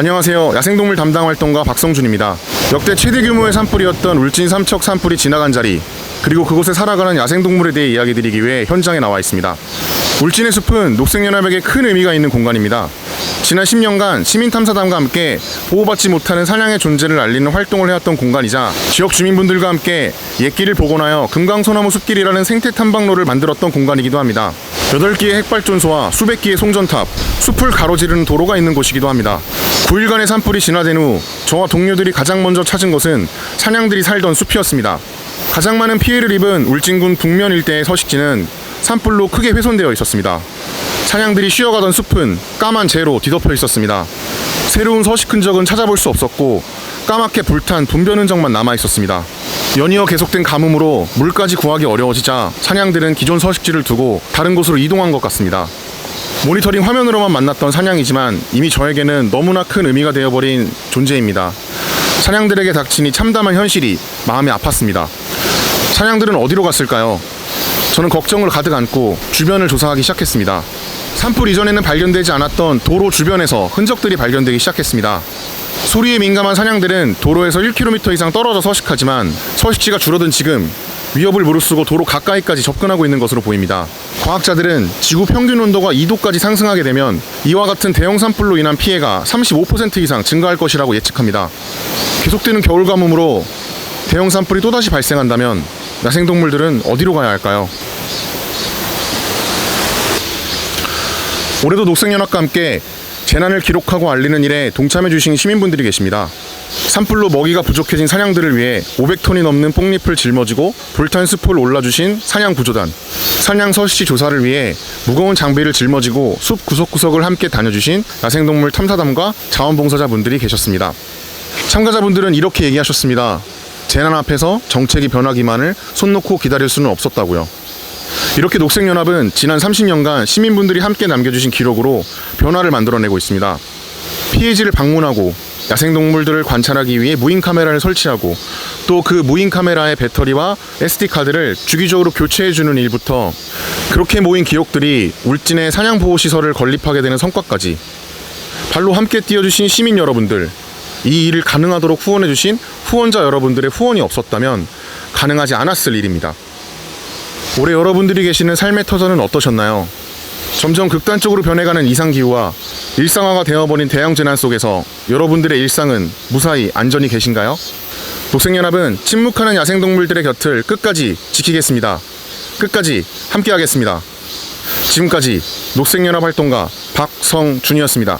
안녕하세요. 야생동물 담당 활동가 박성준입니다. 역대 최대 규모의 산불이었던 울진 삼척 산불이 지나간 자리, 그리고 그곳에 살아가는 야생동물에 대해 이야기 드리기 위해 현장에 나와 있습니다. 울진의 숲은 녹색연합에게 큰 의미가 있는 공간입니다. 지난 10년간 시민탐사단과 함께 보호받지 못하는 사냥의 존재를 알리는 활동을 해왔던 공간이자 지역 주민분들과 함께 옛길을 복원하여 금강소나무 숲길이라는 생태 탐방로를 만들었던 공간이기도 합니다. 8개의 핵발전소와 수백 개의 송전탑, 숲을 가로지르는 도로가 있는 곳이기도 합니다. 9일간의 산불이 진화된 후 저와 동료들이 가장 먼저 찾은 것은 사냥들이 살던 숲이었습니다. 가장 많은 피해를 입은 울진군 북면 일대의 서식지는 산불로 크게 훼손되어 있었습니다. 사냥들이 쉬어가던 숲은 까만 재로 뒤덮여 있었습니다. 새로운 서식 흔적은 찾아볼 수 없었고 까맣게 불탄 분변 흔적만 남아 있었습니다. 연이어 계속된 가뭄으로 물까지 구하기 어려워지자 사냥들은 기존 서식지를 두고 다른 곳으로 이동한 것 같습니다. 모니터링 화면으로만 만났던 사냥이지만 이미 저에게는 너무나 큰 의미가 되어버린 존재입니다. 사냥들에게 닥치니 참담한 현실이 마음이 아팠습니다. 사냥들은 어디로 갔을까요? 저는 걱정을 가득 안고 주변을 조사하기 시작했습니다. 산불 이전에는 발견되지 않았던 도로 주변에서 흔적들이 발견되기 시작했습니다. 소리에 민감한 사냥들은 도로에서 1km 이상 떨어져 서식하지만 서식지가 줄어든 지금 위협을 무릅쓰고 도로 가까이까지 접근하고 있는 것으로 보입니다. 과학자들은 지구 평균 온도가 2도까지 상승하게 되면 이와 같은 대형 산불로 인한 피해가 35% 이상 증가할 것이라고 예측합니다. 계속되는 겨울 가뭄으로 대형 산불이 또다시 발생한다면 야생동물들은 어디로 가야 할까요? 올해도 녹색연합과 함께 재난을 기록하고 알리는 일에 동참해 주신 시민분들이 계십니다. 산불로 먹이가 부족해진 사냥들을 위해 500톤이 넘는 뽕잎을 짊어지고 불탄 숲을 올라주신 사냥구조단, 사냥 서식지 조사를 위해 무거운 장비를 짊어지고 숲 구석구석을 함께 다녀주신 야생동물 탐사담과 자원봉사자분들이 계셨습니다. 참가자분들은 이렇게 얘기하셨습니다. 재난 앞에서 정책이 변하기만을 손 놓고 기다릴 수는 없었다고요. 이렇게 녹색연합은 지난 30년간 시민분들이 함께 남겨주신 기록으로 변화를 만들어내고 있습니다. 피해지를 방문하고 야생동물들을 관찰하기 위해 무인 카메라를 설치하고 또 그 무인 카메라의 배터리와 SD 카드를 주기적으로 교체해주는 일부터 그렇게 모인 기록들이 울진의 사냥보호시설을 건립하게 되는 성과까지 발로 함께 뛰어주신 시민 여러분들 이 일을 가능하도록 후원해주신 후원자 여러분들의 후원이 없었다면 가능하지 않았을 일입니다. 올해 여러분들이 계시는 삶의 터전은 어떠셨나요? 점점 극단적으로 변해가는 이상기후와 일상화가 되어버린 대형재난 속에서 여러분들의 일상은 무사히 안전히 계신가요? 녹색연합은 침묵하는 야생동물들의 곁을 끝까지 지키겠습니다. 끝까지 함께하겠습니다. 지금까지 녹색연합 활동가 박성준이었습니다.